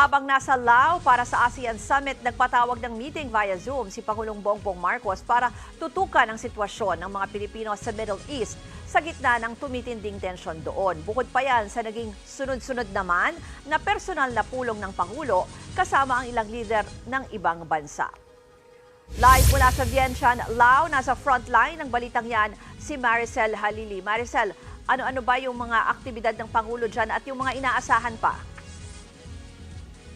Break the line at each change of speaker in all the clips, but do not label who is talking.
Habang nasa Lao para sa ASEAN Summit, nagpatawag ng meeting via Zoom si Pangulong Bongbong Marcos para tutukan ang sitwasyon ng mga Pilipino sa Middle East sa gitna ng tumitinding tensyon doon. Bukod pa yan sa naging sunod-sunod naman na personal na pulong ng Pangulo kasama ang ilang leader ng ibang bansa. Live mula sa Vientiane, Lao, nasa frontline ng balitang yan si Maricel Halili. Maricel, ano-ano ba yung mga aktibidad ng Pangulo dyan at yung mga inaasahan pa?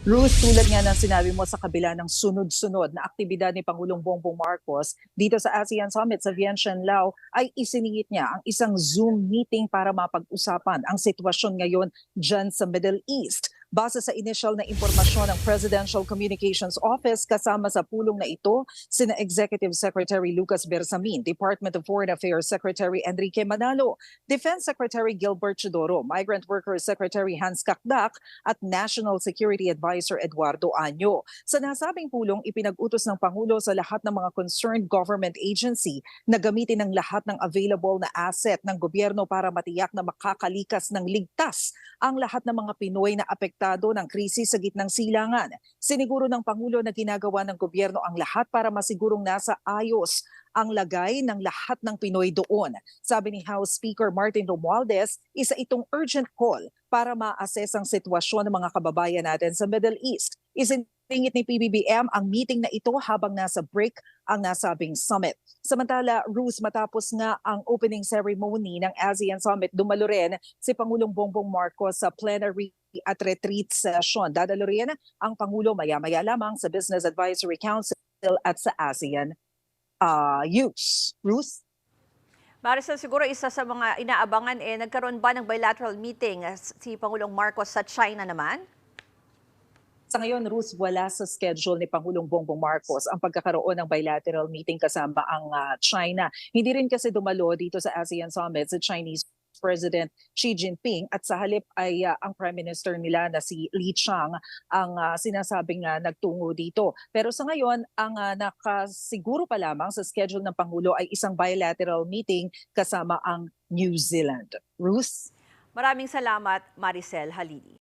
Ruth, tulad nga ng sinabi mo sa kabila ng sunod-sunod na aktibidad ni Pangulong Bongbong Marcos dito sa ASEAN Summit sa Vientiane, ay isiningit niya ang isang Zoom meeting para mapag-usapan ang sitwasyon ngayon dyan sa Middle East. Base sa initial na impormasyon ng Presidential Communications Office kasama sa pulong na ito, sina Executive Secretary Lucas Bersamin, Department of Foreign Affairs Secretary Enrique Manalo, Defense Secretary Gilbert Chodoro, Migrant Workers Secretary Hans Kakdak at National Security Advisor Eduardo Año. Sa nasabing pulong, ipinag-utos ng Pangulo sa lahat ng mga concerned government agency na gamitin ang lahat ng available na asset ng gobyerno para matiyak na makakalikas ng ligtas ang lahat ng mga Pinoy na apektado ng krisis sa gitnang silangan. Siniguro ng Pangulo na ginagawa ng gobyerno ang lahat para masigurong nasa ayos ang lagay ng lahat ng Pinoy doon. Sabi ni House Speaker Martin Romualdez, isa itong urgent call para ma-assess ang sitwasyon ng mga kababayan natin sa Middle East. Isiningit ni PBBM ang meeting na ito habang nasa break ang nasabing summit. Samantala, Ruth, matapos nga ang opening ceremony ng ASEAN Summit, dumalo rin si Pangulong Bongbong Marcos sa plenary at retreat session. Dadalo rin ang Pangulo maya-maya lamang sa Business Advisory Council at sa ASEAN uh, use. Ruth?
Maricel, siguro isa sa mga inaabangan eh, nagkaroon ba ng bilateral meeting si Pangulong Marcos sa China naman?
Sa ngayon, Ruth, wala sa schedule ni Pangulong Bongbong Marcos ang pagkakaroon ng bilateral meeting kasama ang uh, China. Hindi rin kasi dumalo dito sa ASEAN Summit sa Chinese President Xi Jinping at sa halip ay uh, ang Prime Minister nila na si Li Chang ang uh, sinasabing uh, nagtungo dito. Pero sa ngayon, ang uh, nakasiguro pa lamang sa schedule ng Pangulo ay isang bilateral meeting kasama ang New Zealand. Ruth?
Maraming salamat, Maricel Halili.